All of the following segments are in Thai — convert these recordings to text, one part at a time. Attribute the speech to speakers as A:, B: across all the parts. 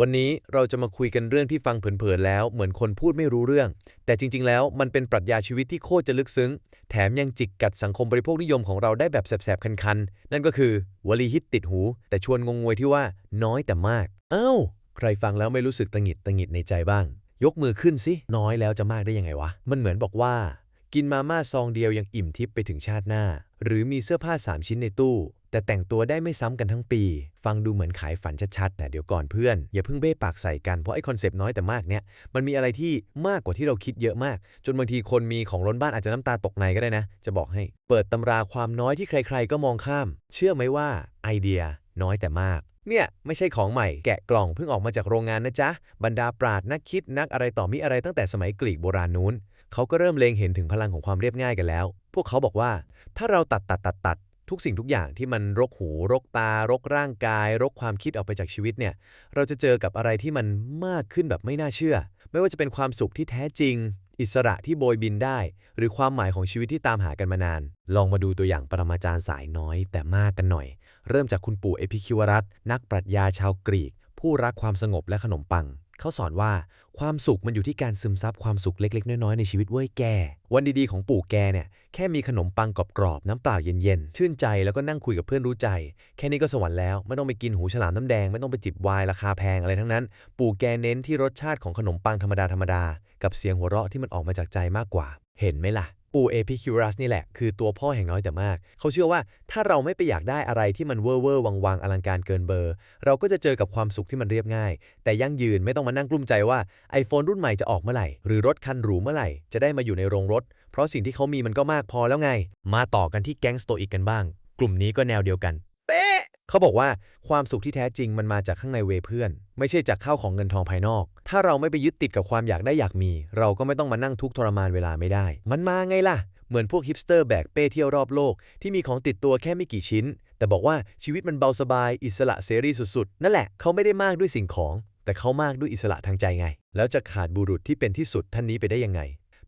A: วันนี้เราจะมาคุยกันเรื่องที่ฟังเผินๆแล้ว เหมือนคนพูดไม่รู้เรื่อง แต่จริงๆ แล้วมันเป็นปรัชญาชีวิตที่โคตรจะลึกซึ้ง แถมยังจิกกัดสังคมบริโภคนิยมของเราได้แบบแสบๆ คันๆ นั่นก็คือ วลีฮิตติดหู แต่ชวนงงงวยที่ว่าน้อยแต่มาก เอ้า ใครฟังแล้วไม่รู้สึกตังหิดตังหงิดในใจบ้าง ยกมือขึ้นสิน้อยแล้วจะมากได้ยังไงวะ มันเหมือนบอกว่า กินมาม่าซองเดียวยังอิ่มทิพย์ไปถึงชาติหน้า หรือมีเสื้อผ้า 3 ชิ้นในตู้ แต่แต่งตัวได้ไม่ซ้ำกันทั้งปี ฟังดูเหมือนขายฝันชัดๆแต่เดี๋ยวก่อนเพื่อน อย่าเพิ่งเบ้ปากใส่กันเพราะไอ้คอนเซปต์น้อยแต่มากเนี่ยมันมีอะไรที่มากกว่าที่เราคิดเยอะมาก จนบางทีคนมีของล้นบ้านอาจจะน้ำตาตกในก็ได้นะ จะบอกให้ เปิดตำราความน้อยที่ใคร ๆ ก็มองข้าม เชื่อไหมว่าไอเดียน้อยแต่มากเนี่ยไม่ใช่ของใหม่แกะกล่องเพิ่งออกมาจากโรงงานนะจ๊ะ บรรดาปราดนักคิดนักอะไรต่อมีอะไรตั้งแต่สมัยกรีกโบราณนู้น เขาก็เริ่มเล็งเห็นถึงพลังของความเรียบง่ายกันแล้ว พวกเขาบอกว่า ถ้าเราตัดตัดตัดตัดทุกสิ่งทุกอย่างที่มันรกหู รกตา รกร่างกาย รกความคิดออกไปจากชีวิตเนี่ย เราจะเจอกับอะไรที่มันมากขึ้นแบบไม่น่าเชื่อ ไม่ว่าจะเป็นความสุขที่แท้จริง อิสระที่โบยบินได้ หรือความหมายของชีวิตที่ตามหากันมานาน ลองมาดูตัวอย่างปรมาจารย์สายน้อยแต่มากกันหน่อย เริ่มจากคุณปู่เอพิคิวรัตน์นักปรัชญาชาวกรีก ผู้รักความสงบและขนมปัง เขาสอนว่าความสุขมันอยู่ที่การซึมซับความสุขเล็กๆ น้อยๆ ในชีวิตเว้ยแก วันดีๆ ของปู่แกเนี่ย แค่มีขนมปังกรอบๆ น้ำเปล่าเย็นๆ ชื่นใจแล้วก็นั่งคุยกับเพื่อนรู้ใจ แค่นี้ก็สวรรค์แล้ว ไม่ต้องไปกินหูฉลามน้ำแดง ไม่ต้องไปจิบไวน์ราคาแพงอะไรทั้งนั้น ปู่แกเน้นที่รสชาติของขนมปังธรรมดาธรรมดาๆกับเสียงหัวเราะที่มันออกมาจากใจมากกว่า เห็นไหมล่ะ ปู่เอพิคิวรัสนี่แหละ คือตัวพ่อแห่งน้อยแต่มาก เขาเชื่อว่าถ้าเราไม่ไปอยากได้อะไรที่มันเวอร์เวอร์วังวังอลังการเกินเบอร์ เราก็จะเจอกับความสุขที่มันเรียบง่าย แต่ยั่งยืนไม่ต้องมานั่งกลุ้มใจว่า iPhone รุ่นใหม่จะออกเมื่อไหร่ หรือรถคันหรูเมื่อไหร่ จะได้มาอยู่ในโรงรถ เพราะสิ่งที่เขามีมันก็มากพอแล้วไง มาต่อกันที่แก๊งสโตอิกกันบ้าง กลุ่มนี้ก็แนวเดียวกัน เขาบอกว่าความสุขที่แท้จริงมันมาจากข้างในเวเพื่อน ไม่ใช่จากข้าวของเงินทองภายนอก ถ้าเราไม่ไปยึดติดกับความอยากได้อยากมี เราก็ไม่ต้องมานั่งทุกข์ทรมานเวลาไม่ได้ มันมาไงล่ะ เหมือนพวกฮิปสเตอร์แบกเป้เที่ยวรอบโลก ที่มีของติดตัวแค่ไม่กี่ชิ้น แต่บอกว่าชีวิตมันเบาสบาย อิสระเสรีสุดๆ นั่นแหละเขาไม่ได้มากด้วยสิ่งของ แต่เขามากด้วยอิสระทางใจไง แล้วจะขาดบุรุษที่เป็นที่สุดท่านนี้ไปได้ยังไง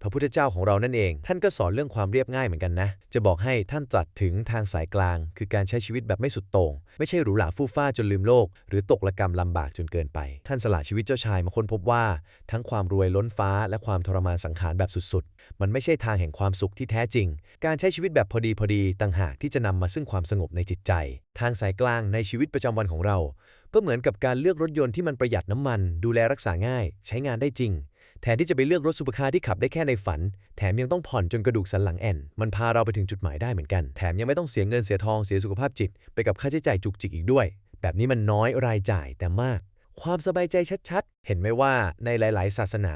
A: พระพุทธเจ้าของเรานั่นเอง ท่านก็สอนเรื่องความเรียบง่ายเหมือนกันนะ จะบอกให้ท่านตรัสถึงทางสายกลาง คือการใช้ชีวิตแบบไม่สุดโต่ง ไม่ใช่หรูหราฟู่ฟ้าจนลืมโลก หรือตกระกรรมลำบากจนเกินไป ท่านสละชีวิตเจ้าชายมาค้นพบว่า ทั้งความรวยล้นฟ้า และความทรมานสังขารแบบสุดๆ มันไม่ใช่ทางแห่งความสุขที่แท้จริง การใช้ชีวิตแบบพอดีพอดีต่างหากที่จะนำมาซึ่งความสงบในจิตใจ ทางสายกลางในชีวิตประจำวันของเรา ก็เหมือนกับการเลือกรถยนต์ที่มันประหยัดน้ำมัน ดูแลรักษาง่าย ใช้งานได้จริง แทนที่จะไปเลือกรถซูเปอร์คาร์ที่ขับได้แค่ในฝัน แถมยังต้องผ่อนจนกระดูกสันหลังแอนมันพาเราไปถึงจุดหมายได้เหมือนกัน แถมยังไม่ต้องเสียเงินเสียทองเสียสุขภาพจิต ไปกับค่าใช้จ่ายจุกจิกอีกด้วย แบบนี้มันน้อยรายจ่ายแต่มาก ความสบายใจชัดๆ เห็นไหมว่าในหลาย ๆ ศาสนา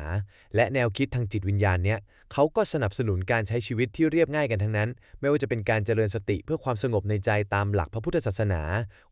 A: และแนวคิดทางจิตวิญญาณเนี้ยเขาก็สนับสนุนการใช้ชีวิตที่เรียบง่ายกันทั้งนั้น ไม่ว่าจะเป็นการเจริญสติเพื่อความสงบในใจตามหลักพระพุทธศาสนา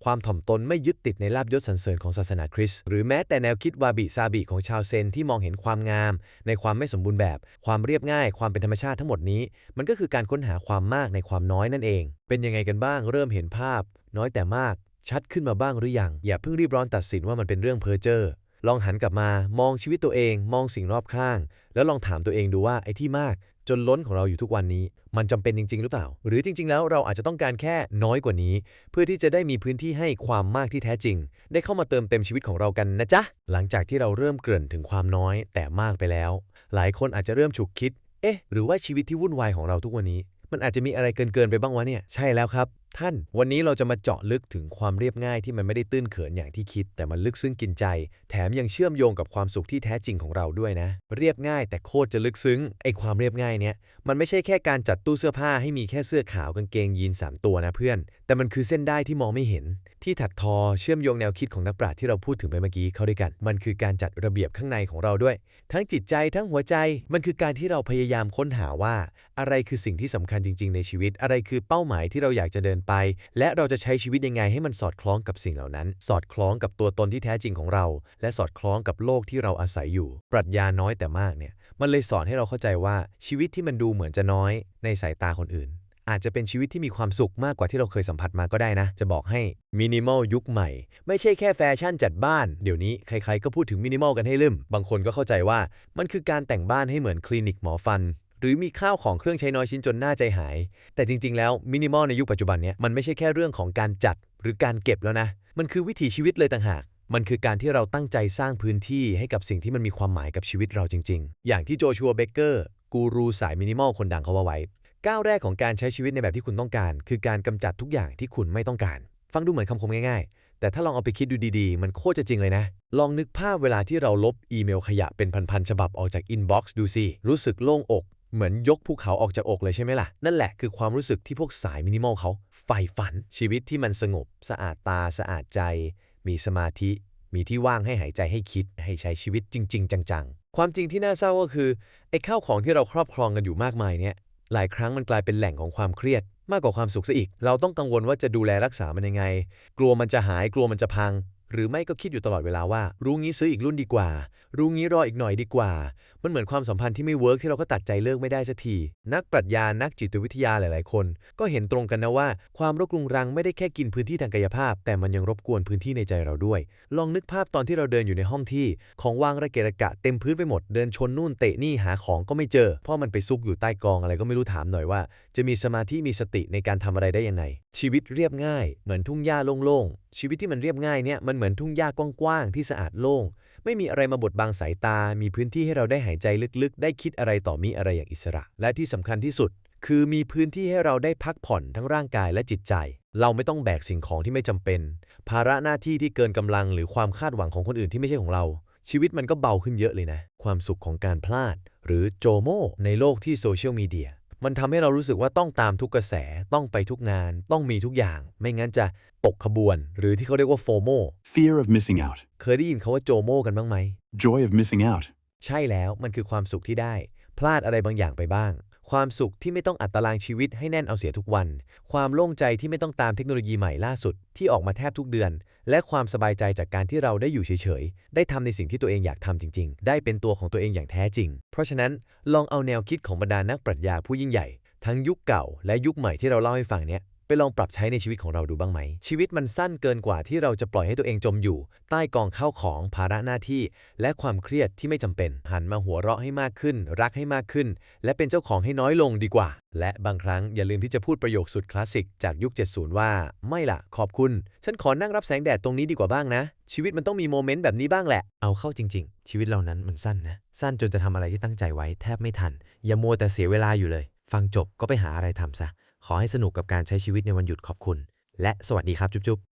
A: ความถ่อมตนไม่ยึดติดในลาบยศสรรเสริญของศาสนาคริสต์หรือแม้แต่แนวคิดวาบิซาบิของชาวเซนที่มองเห็นความงาม ในความไม่สมบูรณ์แบบ ความเรียบง่าย ความเป็นธรรมชาติทั้งหมดนี้ มันก็คือการค้นหาความมากในความน้อยนั่นเอง เป็นยังไงกันบ้าง เริ่มเห็นภาพ น้อยแต่มาก ชัดขึ้นมาบ้างหรือยัง อย่าเพิ่งรีบร้อนตัดสินว่ามันเป็นเรื่องเพ้อเจ้อ ลองหันกลับมามองชีวิตตัวเอง มองสิ่งรอบข้าง แล้วลองถามตัวเองดูว่าไอ้ที่มาก จนล้นของเราอยู่ทุกวันนี้ มันจำเป็นจริง ๆ หรือเปล่า หรือจริง ๆ แล้วเราอาจจะต้องการแค่น้อยกว่านี้ เพื่อที่จะได้มีพื้นที่ให้ความมากที่แท้จริง ได้เข้ามาเติมเต็มชีวิตของเรากันนะจ๊ะ หลังจากที่เราเริ่มเกริ่นถึงความน้อยแต่มากไปแล้ว หลายคนอาจจะเริ่มฉุกคิด เอ๊ะ หรือว่าชีวิตที่วุ่นวายของเราทุกวันนี้มันอาจจะมีอะไรเกิน ๆ ไปบ้างวะเนี่ย ใช่แล้วครับ ท่าน วันนี้เราจะมาเจาะลึกถึงความเรียบง่ายที่มันไม่ได้ตื้นเขินอย่างที่คิด แต่มันลึกซึ้งกินใจ แถมยังเชื่อมโยงกับความสุขที่แท้จริงของเราด้วยนะ เรียบง่ายแต่โคตรจะลึกซึ้งไอความเรียบง่ายเนี้ยมันไม่ใช่แค่การจัดตู้เสื้อผ้าให้มีแค่เสื้อขาวกางเกงยีนสามตัวนะเพื่อน แต่มันคือเส้นได้ที่มองไม่เห็น ที่ถักทอเชื่อมโยงแนวคิดของนักปราชญ์ที่เราพูดถึงไปเมื่อกี้เข้าด้วยกัน มันคือการจัดระเบียบข้างในของเราด้วย ทั้งจิตใจทั้งหัวใจ มันคือการที่เราพยายามค้นหาว่า อะไรคือสิ่งที่สำคัญจริง ๆ ในชีวิต อะไรคือเป้าหมายที่เราอยากจะเดินไป และเราจะใช้ชีวิตยังไงให้มันสอดคล้องกับสิ่งเหล่านั้น สอดคล้องกับตัวตนที่แท้จริงของเรา และสอดคล้องกับโลกที่เราอาศัยอยู่ ปรัชญาน้อยแต่มากเนี่ยมันเลยสอนให้เราเข้าใจว่าชีวิตที่มันดูเหมือนจะน้อยในสายตาคนอื่น อาจจะเป็นชีวิตที่มีความสุขมากกว่าที่เราเคยสัมผัสมาก็ได้นะ จะบอกให้มินิมอลยุคใหม่ ไม่ใช่แค่แฟชั่นจัดบ้าน เดี๋ยวนี้ใครๆก็พูดถึงมินิมอลกันให้ลืมบางคนก็เข้าใจว่ามันคือการแต่งบ้านให้เหมือนคลินิกหมอฟัน หรือมีข้าวของเครื่องใช้น้อยชิ้นจนน่าใจหาย แต่จริง ๆ แล้วมินิมอลในยุคปัจจุบันเนี้ยมันไม่ใช่แค่เรื่องของการจัดหรือการเก็บแล้วนะ มันคือวิถีชีวิตเลยต่างหาก มันคือการที่เราตั้งใจสร้างพื้นที่ให้กับสิ่งที่มันมีความหมายกับชีวิตเราจริง ๆ อย่างที่โจชัวเบเกอร์กูรูสายมินิมอลคนดังเขาว่าไว้ ก้าวแรกของการใช้ชีวิตในแบบที่คุณต้องการ คือการกำจัดทุกอย่างที่คุณไม่ต้องการ ฟังดูเหมือนคำคมง่ายๆ แต่ถ้าลองเอาไปคิดดูดีๆ มันโคตรจะจริงเลยนะ ลองนึกภาพเวลาที่เราลบอีเมลขยะเป็นพันๆฉบับออกจากอินบ็อกซ์ดูสิรู้สึกโล่งอก เหมือนยกภูเขาออกจากอกเลยใช่ไหมล่ะ นั่นแหละคือความรู้สึกที่พวกสายมินิมอลเขาใฝ่ฝัน ชีวิตที่มันสงบ สะอาดตาสะอาดใจ มีสมาธิ มีที่ว่างให้หายใจให้คิด ให้ใช้ชีวิตจริง ๆ จังๆ ความจริงที่น่าเศร้าก็คือไอ้ข้าวของที่เราครอบครองกันอยู่มากมายเนี่ยหลายครั้งมันกลายเป็นแหล่งของความเครียด มากกว่าความสุขซะอีก เราต้องกังวลว่าจะดูแลรักษามันยังไง กลัวมันจะหายกลัวมันจะพัง หรือไม่ก็คิดอยู่ตลอดเวลาว่า รู้งี้ซื้ออีกรุ่นดีกว่า รู้งี้รออีกหน่อยดีกว่า มันเหมือนความสัมพันธ์ที่ไม่เวิร์กที่เราก็ตัดใจเลิกไม่ได้สักที นักปรัชญา นักจิตวิทยาหลาย ๆ คน ก็เห็นตรงกันนะว่า ความรกรุงรังไม่ได้แค่กินพื้นที่ทางกายภาพ แต่มันยังรบกวนพื้นที่ในใจเราด้วย ลองนึกภาพตอนที่เราเดินอยู่ในห้องที่ ของวางระเกะระกะเต็มพื้นไปหมด เดินชนนู่นเตะนี่หาของก็ไม่เจอ เพราะมันไปซุกอยู่ใต้กองอะไรก็ไม่รู้ถามหน่อยว่า จะมีสมาธิมีสติในการทำอะไรได้ยังไง ชีวิตเรียบง่าย เหมือนทุ่งหญ้าโล่งๆ ชีวิตที่มันเรียบง่ายเนี่ยมันเหมือนทุ่งหญ้ากว้างๆที่สะอาดโล่ง ไม่มีอะไรมาบดบังสายตา มีพื้นที่ให้เราได้หายใจลึกๆ ได้คิดอะไรต่อมีอะไรอย่างอิสระ และที่สำคัญที่สุด คือมีพื้นที่ให้เราได้พักผ่อนทั้งร่างกายและจิตใจ เราไม่ต้องแบกสิ่งของที่ไม่จำเป็น ภาระหน้าที่ที่เกินกำลังหรือความคาดหวังของคนอื่นที่ไม่ใช่ของเรา ชีวิตมันก็เบาขึ้นเยอะเลยนะ ความสุขของการพลาด หรือโจโมในโลกที่โซเชียลมีเดีย มันทำให้เรารู้สึกว่าต้องตามทุกกระแสต้องไปทุกงาน ต้องมีทุกอย่าง ไม่งั้นจะตกขบวน หรือที่เขาเรียกว่าโฟโม
B: Fear of missing out.
A: เคยได้ยินเขาว่าโจโมกันบ้างไหม
B: Joy of missing out.
A: ใช่แล้วมันคือความสุขที่ได้ พลาดอะไรบางอย่างไปบ้าง ความสุขที่ไม่ต้องอัดตารางชีวิตให้แน่นเอาเสียทุกวัน ความโล่งใจที่ไม่ต้องตามเทคโนโลยีใหม่ล่าสุด ที่ออกมาแทบทุกเดือน และความสบายใจจากการที่เราได้อยู่เฉยๆ ได้ทำในสิ่งที่ตัวเองอยากทำจริง ๆ ได้เป็นตัวของตัวเองอย่างแท้จริง เพราะฉะนั้นลองเอาแนวคิดของบรรดานักปรัชญาผู้ยิ่งใหญ่ ทั้งยุคเก่าและยุคใหม่ที่เราเล่าให้ฟังเนี้ย ไปลองปรับใช้ในชีวิตของเราดูบ้างไหม ชีวิตมันสั้นเกินกว่าที่เราจะปล่อยให้ตัวเองจมอยู่ ใต้กองข้าวของภาระหน้าที่ และความเครียดที่ไม่จำเป็น หันมาหัวเราะให้มากขึ้น รักให้มากขึ้น และเป็นเจ้าของให้น้อยลงดีกว่า และบางครั้งอย่าลืมที่จะพูดประโยคสุดคลาสสิกจากยุค 70 ว่า ไม่ล่ะขอบคุณ ฉันขอนั่งรับแสงแดดตรงนี้ดีกว่าบ้างนะ ชีวิตมันต้องมีโมเมนต์แบบนี้บ้างแหละเอาเข้าจริง ๆ ชีวิตเรานั้นมันสั้นนะสั้นจนจะทำอะไรที่ตั้งใจไว้แทบไม่ทัน อย่ามัวแต่เสียเวลาอยู่เลย ฟังจบก็ไปหาอะไรทำซะ ขอให้สนุกกับการใช้ชีวิตในวันหยุดขอบคุณ และสวัสดีครับจุ๊บ